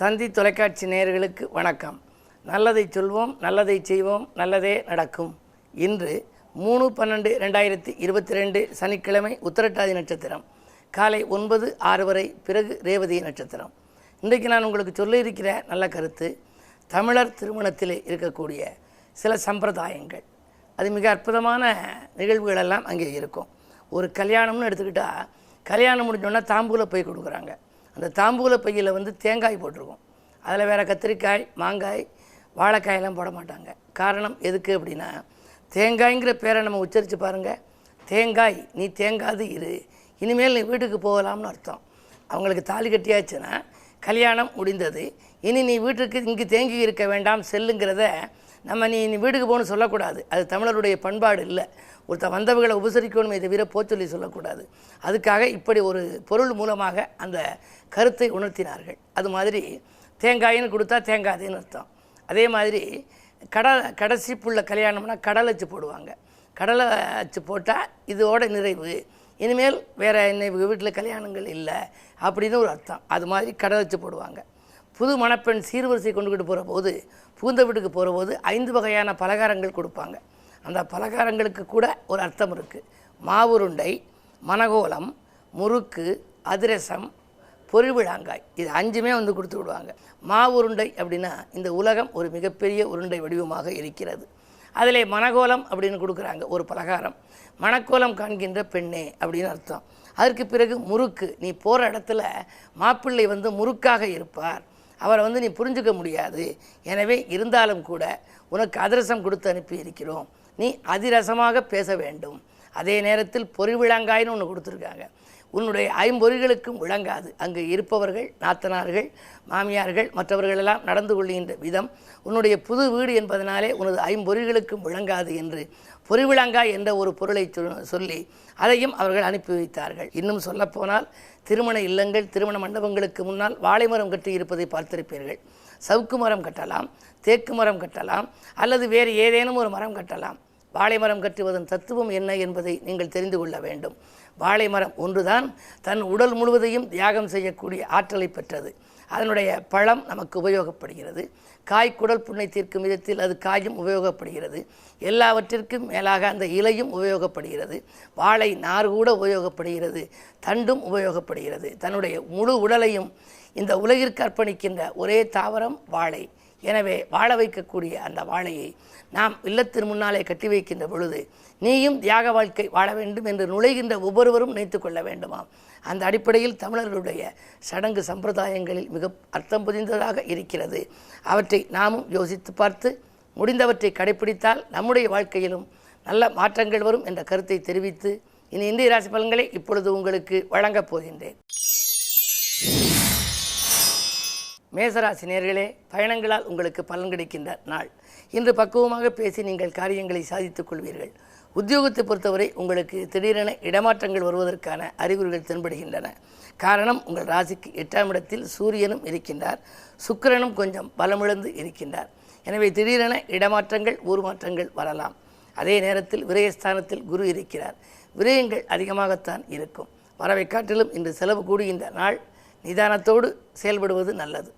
தந்தி தொலைக்காட்சி நேயர்களுக்கு வணக்கம். நல்லதை சொல்வோம் நல்லதை செய்வோம் நல்லதே நடக்கும். இன்று மூணு பன்னெண்டு ரெண்டாயிரத்தி இருபத்தி ரெண்டு சனிக்கிழமை உத்தரட்டாதி நட்சத்திரம். காலை ஒன்பது ஆறு வரை பிறகு ரேவதி நட்சத்திரம். இன்றைக்கு நான் உங்களுக்கு சொல்ல இருக்கிற நல்ல கருத்து தமிழர் திருமணத்திலே இருக்கக்கூடிய சில சம்பிரதாயங்கள். அது மிக அற்புதமான நிகழ்வுகளெல்லாம் அங்கே இருக்கும். ஒரு கல்யாணம்னு எடுத்துக்கிட்டால் கல்யாணம் முடிஞ்சோன்னா தாம்பூல போய் கொடுக்குறாங்க. அந்த தாம்பூல பையில் வந்து தேங்காய் போட்டிருக்கோம். அதில் வேறு கத்திரிக்காய் மாங்காய் வாழைக்காயெல்லாம் போட மாட்டாங்க. காரணம் எதுக்கு அப்படின்னா தேங்காய்ங்கிற பேரை நம்ம உச்சரித்து பாருங்கள் தேங்காய் நீ தேங்காது இரு. இனிமேல் நீ வீட்டுக்கு போகலாம்னு அர்த்தம். அவங்களுக்கு தாலி கட்டியாச்சுன்னா கல்யாணம் முடிந்தது. இனி நீ வீட்டுக்கு இங்கு தேங்கி இருக்க வேண்டாம் செல்லுங்கிறத நம்ம நீ நீ வீட்டுக்கு போகணும்னு சொல்லக்கூடாது. அது தமிழருடைய பண்பாடு இல்லை. ஒருத்த வந்தவர்களை உபசரிக்கணுமே தவிர போச்சொல்லி சொல்லக்கூடாது. அதுக்காக இப்படி ஒரு பொருள் மூலமாக அந்த கருத்தை உணர்த்தினார்கள். அது மாதிரி தேங்காயின்னு கொடுத்தா தேங்காதேன்னு அர்த்தம். அதே மாதிரி கடலை கடைசி புள்ள கல்யாணம்னா கடலை வச்சு போடுவாங்க. கடலை அச்சு போட்டால் இதோட நிறைவு. இனிமேல் வேறு என்ன வீட்டில் கல்யாணங்கள் இல்லை அப்படின்னு ஒரு அர்த்தம். அது மாதிரி கடலை வச்சு போடுவாங்க. புது மணப்பெண் சீர்வரிசை கொண்டுக்கிட்டு போகிற போது புகுந்த வீட்டுக்கு போகிறபோது ஐந்து வகையான பலகாரங்கள் கொடுப்பாங்க. அந்த பலகாரங்களுக்கு கூட ஒரு அர்த்தம் இருக்குது மாவுருண்டை மணகோலம் முறுக்கு அதிரசம் பொறிவிழாங்காய். இது அஞ்சுமே வந்து கொடுத்து விடுவாங்க. மாவுருண்டை அப்படின்னா இந்த உலகம் ஒரு மிகப்பெரிய உருண்டை வடிவமாக இருக்கிறது. அதில் மனகோலம் அப்படின்னு கொடுக்குறாங்க ஒரு பலகாரம். மணக்கோலம் காண்கின்ற பெண்ணே அப்படின்னு அர்த்தம். அதற்கு பிறகு முறுக்கு. நீ போகிற இடத்துல மாப்பிள்ளை வந்து முறுக்காக இருப்பார். அவரை வந்து நீ புரிஞ்சுக்க முடியாது. எனவே இருந்தாலும் கூட உனக்கு அதிரசம் கொடுத்து அனுப்பி இருக்கிறோம் நீ அதிரசமாக பேச வேண்டும். அதே நேரத்தில் பொறிவிழாங்காய்னு ஒன்று கொடுத்துருக்காங்க. உன்னுடைய ஐம்பொறிகளுக்கும் விளங்காது. அங்கு இருப்பவர்கள் நாத்தனார்கள் மாமியார்கள் மற்றவர்களெல்லாம் நடந்து கொள்கின்ற விதம் உன்னுடைய புது வீடு என்பதனாலே உனது ஐம்பொறிகளுக்கும் விளங்காது என்று பொறிவிளங்கா என்ற ஒரு பொருளை சொல்லி அதையும் அவர்கள் அனுப்பி வைத்தார்கள். இன்னும் சொல்லப்போனால் திருமண இல்லங்கள் திருமண மண்டபங்களுக்கு முன்னால் வாழைமரம் கட்டி இருப்பதை பார்த்திருப்பீர்கள். சவுக்கு மரம் கட்டலாம் தேக்கு மரம் கட்டலாம் அல்லது வேறு ஏதேனும் ஒரு மரம் கட்டலாம். வாழை மரம் கட்டுவதன் தத்துவம் என்ன என்பதை நீங்கள் தெரிந்து கொள்ள வேண்டும். வாழை மரம் ஒன்றுதான் தன் உடல் முழுவதையும் தியாகம் செய்யக்கூடிய ஆற்றலை பெற்றது. அதனுடைய பழம் நமக்கு உபயோகப்படுகிறது. காய் குடல் புண்ணை தீர்க்கும் விதத்தில் அது காயும் உபயோகப்படுகிறது. எல்லாவற்றிற்கும் மேலாக அந்த இலையும் உபயோகப்படுகிறது. வாழை நார் கூட உபயோகப்படுகிறது. தண்டும் உபயோகப்படுகிறது. தன்னுடைய முழு உடலையும் இந்த உலகிற்கு அர்ப்பணிக்கின்ற ஒரே தாவரம் வாழை. எனவே வாழ வைக்கக்கூடிய அந்த வாழையை நாம் இல்லத்தின் முன்னாலே கட்டி வைக்கின்ற பொழுது நீயும் தியாக வாழ்க்கை வாழ வேண்டும் என்று நுழைகின்ற ஒவ்வொருவரும் நினைத்து கொள்ள வேண்டுமாம். அந்த அடிப்படையில் தமிழர்களுடைய சடங்கு சம்பிரதாயங்களில் மிக அர்த்தம் புதிந்ததாக இருக்கிறது. அவற்றை நாமும் யோசித்து பார்த்து முடிந்தவற்றை கடைப்பிடித்தால் நம்முடைய வாழ்க்கையிலும் நல்ல மாற்றங்கள் வரும் என்ற கருத்தை தெரிவித்து இனி இந்திய ராசி பலன்களை இப்பொழுது உங்களுக்கு வழங்கப் போகின்றேன். மேசராசி நேர்களே பயணங்களால் உங்களுக்கு பலன் கிடைக்கின்ற நாள். இன்று பக்குவமாக பேசி நீங்கள் காரியங்களை சாதித்துக் கொள்வீர்கள். உத்தியோகத்தை பொறுத்தவரை உங்களுக்கு திடீரென இடமாற்றங்கள் வருவதற்கான அறிகுறிகள் தென்படுகின்றன. காரணம் உங்கள் ராசிக்கு எட்டாம் இடத்தில் சூரியனும் இருக்கின்றார். சுக்கிரனும் கொஞ்சம் பலமிழந்து இருக்கின்றார். எனவே திடீரென இடமாற்றங்கள் ஊர் மாற்றங்கள் வரலாம். அதே நேரத்தில் விரயஸ்தானத்தில் குரு இருக்கிறார். விரயங்கள் அதிகமாகத்தான் இருக்கும். வரவை காட்டிலும் இன்று செலவு கூடுகின்ற நாள் நிதானத்தோடு செயல்படுவது நல்லது.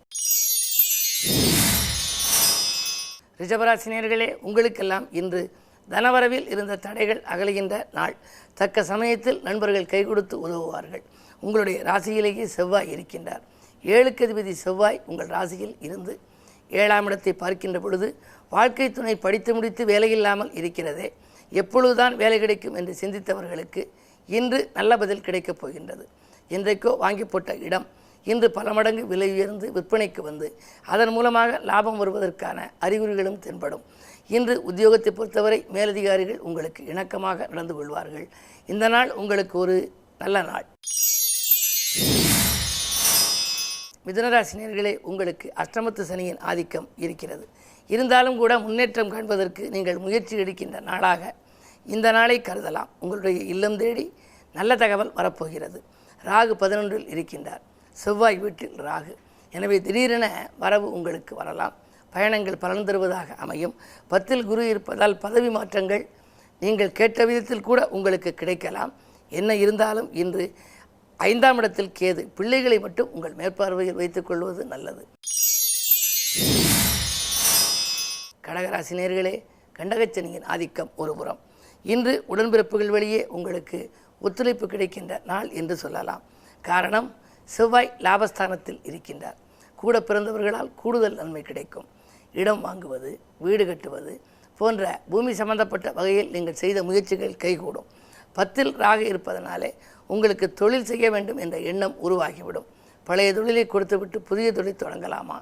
ரிஷபராசினியர்களே உங்களுக்கெல்லாம் இன்று தனவரவில் இருந்த தடைகள் அகலுகின்ற நாள். தக்க சமயத்தில் நண்பர்கள் கை கொடுத்து உதவுவார்கள். உங்களுடைய ராசியிலேயே செவ்வாய் இருக்கின்றார். ஏழுக்கு அதிபதி செவ்வாய் உங்கள் ராசியில் இருந்து ஏழாம் இடத்தை பார்க்கின்ற பொழுது வாழ்க்கை துணை படித்து முடித்து வேலையில்லாமல் இருக்கிறதே. எப்பொழுதுதான் வேலை கிடைக்கும் என்று சிந்தித்தவர்களுக்கு இன்று நல்ல பதில் கிடைக்கப் போகின்றது. இன்றைக்கோ வாங்கி போட்ட இடம் இன்று பல மடங்கு விலை உயர்ந்து விற்பனைக்கு வந்து அதன் மூலமாக லாபம் வருவதற்கான அறிகுறிகளும் தென்படும். இன்று உத்தியோகத்தை பொறுத்தவரை மேலதிகாரிகள் உங்களுக்கு இணக்கமாக நடந்து கொள்வார்கள். இந்த நாள் உங்களுக்கு ஒரு நல்ல நாள். மிதனராசினியர்களே உங்களுக்கு அஷ்டமத்து சனியின் ஆதிக்கம் இருக்கிறது. இருந்தாலும் கூட முன்னேற்றம் காண்பதற்கு நீங்கள் முயற்சி எடுக்கின்ற நாளாக இந்த நாளை கருதலாம். உங்களுடைய இல்லம் தேடி நல்ல தகவல் வரப்போகிறது. ராகு பதினொன்றில் இருக்கின்றார். செவ்வாய் வீட்டில் ராகு எனவே திடீரென வரவு உங்களுக்கு வரலாம். பயணங்கள் பலன் தருவதாக அமையும். பத்தில் குரு இருப்பதால் பதவி மாற்றங்கள் நீங்கள் கேட்ட விதத்தில் கூட உங்களுக்கு கிடைக்கலாம். என்ன இருந்தாலும் இன்று ஐந்தாம் இடத்தில் கேது. பிள்ளைகளை மட்டும் உங்கள் மேற்பார்வையில் வைத்துக் கொள்வது நல்லது. கடகராசி நேர்களே கண்டகச்சனியின் ஆதிக்கம் ஒருபுறம் இன்று உடன்பிறப்புகள் வழியே உங்களுக்கு ஒத்துழைப்பு கிடைக்கின்ற நாள் என்று சொல்லலாம். காரணம் செவ்வாய் லாபஸ்தானத்தில் இருக்கின்றார். கூட பிறந்தவர்களால் கூடுதல் நன்மை கிடைக்கும். இடம் வாங்குவது வீடு கட்டுவது போன்ற பூமி சம்பந்தப்பட்ட வகையில் நீங்கள் செய்த முயற்சிகள் கைகூடும். பத்தில் ராக இருப்பதனாலே உங்களுக்கு தொழில் செய்ய வேண்டும் என்ற எண்ணம் உருவாகிவிடும். பழைய தொழிலை கொடுத்துவிட்டு புதிய தொழில் தொடங்கலாமா?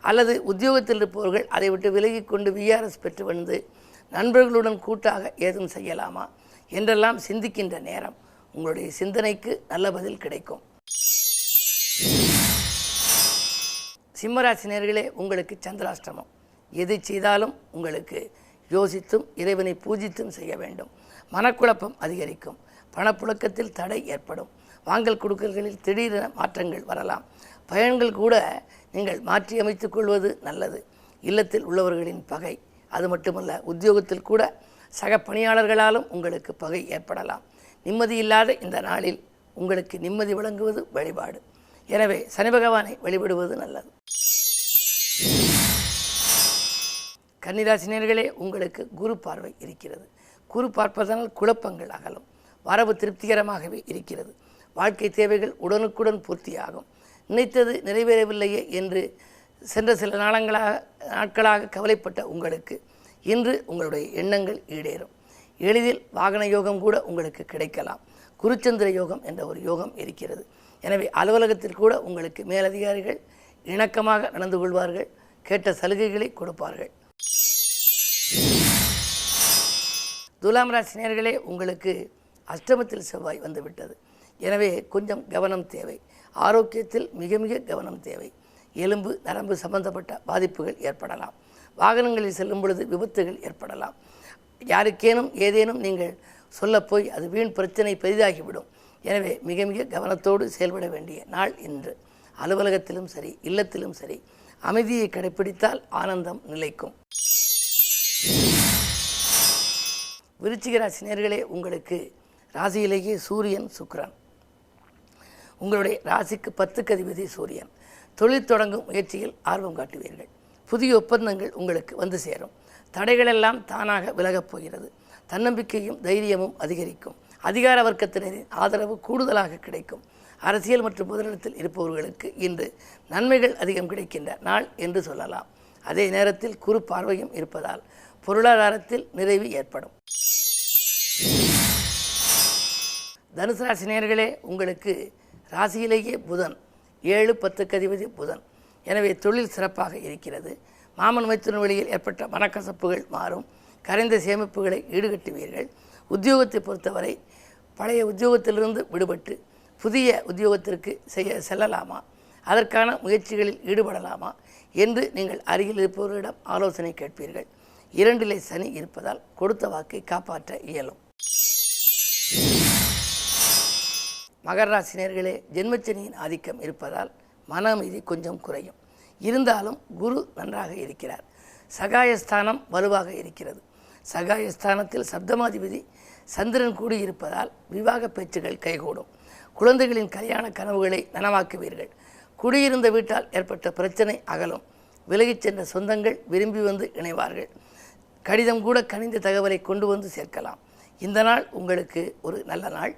அல்லது உத்தியோகத்தில் இருப்பவர்கள் அதை விட்டு விலகிக் கொண்டு விஆர்எஸ் பெற்று வந்து நண்பர்களுடன் கூட்டாக ஏதும் செய்யலாமா? என்றெல்லாம் சிந்திக்கின்ற நேரம் உங்களுடைய சிந்தனைக்கு நல்ல பதில் கிடைக்கும். சிம்மராசினியர்களே உங்களுக்கு சந்திராஷ்டமம். எதை செய்தாலும் உங்களுக்கு யோசித்தும் இறைவனை பூஜித்தும் செய்ய வேண்டும். மனக்குழப்பம் அதிகரிக்கும். பணப்புழக்கத்தில் தடை ஏற்படும். வாங்கல் கொடுக்கல்களில் திடீரென மாற்றங்கள் வரலாம். பயன்கள் கூட நீங்கள் மாற்றி அமைத்துக் கொள்வது நல்லது. இல்லத்தில் உள்ளவர்களின் பகை அது மட்டுமல்ல உத்தியோகத்தில் கூட சக பணியாளர்களாலும் உங்களுக்கு பகை ஏற்படலாம். நிம்மதி இல்லாத இந்த நாளில் உங்களுக்கு நிம்மதி வழங்குவது வழிபாடு. எனவே சனி பகவானை வழிபடுவது நல்லது. கன்னிராசினியர்களே உங்களுக்கு குரு பார்வை இருக்கிறது. குரு பார்ப்பதனால் குழப்பங்கள் அகலும். வரவு திருப்திகரமாகவே இருக்கிறது. வாழ்க்கை தேவைகள் உடனுக்குடன் பூர்த்தியாகும். நினைத்தது நிறைவேறவில்லையே என்று சென்ற சில நாளங்களாக நாட்களாக கவலைப்பட்ட உங்களுக்கு இன்று உங்களுடைய எண்ணங்கள் ஈடேறும். எளிதில் வாகன யோகம் கூட உங்களுக்கு கிடைக்கலாம். குருச்சந்திர யோகம் என்ற ஒரு யோகம் இருக்கிறது. எனவே அலுவலகத்தில் கூட உங்களுக்கு மேலதிகாரிகள் இணக்கமாக நடந்து கொள்வார்கள் கேட்ட சலுகைகளை கொடுப்பார்கள். துலாம் ராசி உங்களுக்கு அஷ்டமத்தில் செவ்வாய் வந்துவிட்டது. எனவே கொஞ்சம் கவனம் தேவை. ஆரோக்கியத்தில் மிக மிக கவனம் தேவை. எலும்பு நரம்பு சம்பந்தப்பட்ட பாதிப்புகள் ஏற்படலாம். வாகனங்களில் செல்லும் பொழுது விபத்துகள் ஏற்படலாம். யாருக்கேனும் ஏதேனும் நீங்கள் சொல்லப்போய் அது வீண் பிரச்சனை பெரிதாகிவிடும். எனவே மிக மிக கவனத்தோடு செயல்பட வேண்டிய நாள் இன்று. அலுவலகத்திலும் சரி இல்லத்திலும் சரி அமைதியை கடைப்பிடித்தால் ஆனந்தம் நிலைக்கும். விருச்சிகராசினியர்களே உங்களுக்கு ராசியிலேயே சூரியன் சுக்ரன் உங்களுடைய ராசிக்கு பத்துக்கு அதிபதி சூரியன். தொழில் தொடங்கும் முயற்சியில் ஆர்வம் காட்டுவீர்கள். புதிய ஒப்பந்தங்கள் உங்களுக்கு வந்து சேரும். தடைகளெல்லாம் தானாக விலகப் போகிறது. தன்னம்பிக்கையும் தைரியமும் அதிகரிக்கும். அதிகார வர்க்கத்தினரின் ஆதரவு கூடுதலாக கிடைக்கும். அரசியல் மற்றும் முதலிடத்தில் இருப்பவர்களுக்கு இன்று நன்மைகள் அதிகம் கிடைக்கின்ற நாள் என்று சொல்லலாம். அதே நேரத்தில் குறு பார்வையும் இருப்பதால் பொருளாதாரத்தில் நிறைவு ஏற்படும். தனுசு ராசி நேர்களே உங்களுக்கு ராசியிலேயே புதன் ஏழு பத்துக்கு அதிபதி புதன். எனவே தொழில் சிறப்பாக இருக்கிறது. மாமன் மைத்துன வழியில் ஏற்பட்ட மனக்கசப்புகள் மாறும். கரைந்த சேமிப்புகளை ஈடுகட்டுவீர்கள். உத்தியோகத்தை பொறுத்தவரை பழைய உத்தியோகத்திலிருந்து விடுபட்டு புதிய உத்தியோகத்திற்கு செய்ய செல்லலாமா? அதற்கான முயற்சிகளில் ஈடுபடலாமா? என்று நீங்கள் அருகில் இருப்பவர்களிடம் ஆலோசனை கேட்பீர்கள். இரண்டிலே சனி இருப்பதால் கொடுத்த வாக்கை காப்பாற்ற இயலும். மகர ஜென்மச்சனியின் ஆதிக்கம் இருப்பதால் மன அமைதி கொஞ்சம் குறையும். இருந்தாலும் குரு நன்றாக இருக்கிறார். சகாயஸ்தானம் வலுவாக இருக்கிறது. சகாயஸ்தானத்தில் சப்தமாதிபதி சந்திரன் கூடியிருப்பதால் விவாக பேச்சுகள் கைகூடும். குழந்தைகளின் கல்யாண கனவுகளை நனவாக்குவீர்கள். குடியிருந்த வீட்டால் ஏற்பட்ட பிரச்சனை அகலும். விலகிச் சென்ற சொந்தங்கள் விரும்பி வந்து இணைவார்கள். கடிதம் கூட கனிந்த தகவலை கொண்டு வந்து சேர்க்கலாம். இந்த நாள் உங்களுக்கு ஒரு நல்ல நாள்.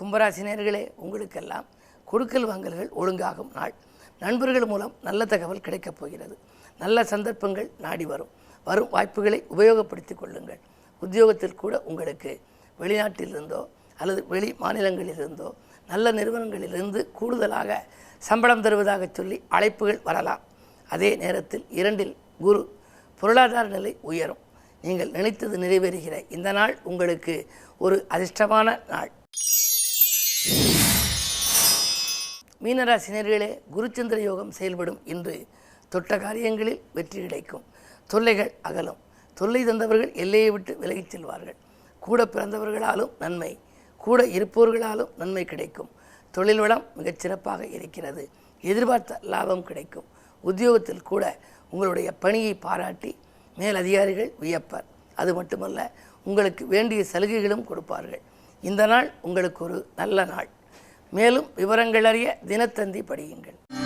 கும்பராசினியர்களே உங்களுக்கெல்லாம் கொடுக்கல் வாங்கல்கள் ஒழுங்காகும் நாள். நண்பர்கள் மூலம் நல்ல தகவல் கிடைக்கப் போகிறது. நல்ல சந்தர்ப்பங்கள் நாடி வரும். வரும் வாய்ப்புகளை உபயோகப்படுத்தி கொள்ளுங்கள். உத்தியோகத்தில் கூட உங்களுக்கு வெளிநாட்டிலிருந்தோ அல்லது வெளி மாநிலங்களிலிருந்தோ நல்ல நிறுவனங்களிலிருந்து கூடுதலாக சம்பளம் தருவதாக சொல்லி அழைப்புகள் வரலாம். அதே நேரத்தில் இரண்டில் குரு பொருளாதார நிலை உயரும். நீங்கள் நினைத்தது நிறைவேறுகிற இந்த நாள் உங்களுக்கு ஒரு அதிர்ஷ்டமான நாள். மீனராசினியர்களே குருச்சந்திர யோகம் செயல்படும் இன்று தொட்ட காரியங்களில் வெற்றி கிடைக்கும். தொல்லைகள் அகலும். தொல்லை தந்தவர்கள் எல்லையை விட்டு விலகிச் செல்வார்கள். கூட பிறந்தவர்களாலும் நன்மை கூட இருப்பவர்களாலும் நன்மை கிடைக்கும். தொழில் வளம் மிகச் சிறப்பாக இருக்கிறது. எதிர்பார்த்த லாபம் கிடைக்கும். உத்தியோகத்தில் கூட உங்களுடைய பணியை பாராட்டி மேல் அதிகாரிகள் வியப்பர். அது மட்டுமல்ல உங்களுக்கு வேண்டிய சலுகைகளும் கொடுப்பார்கள். இந்த நாள் உங்களுக்கு ஒரு நல்ல நாள். மேலும் விவரங்கள் அறிய தினத்தந்தி படியுங்கள்.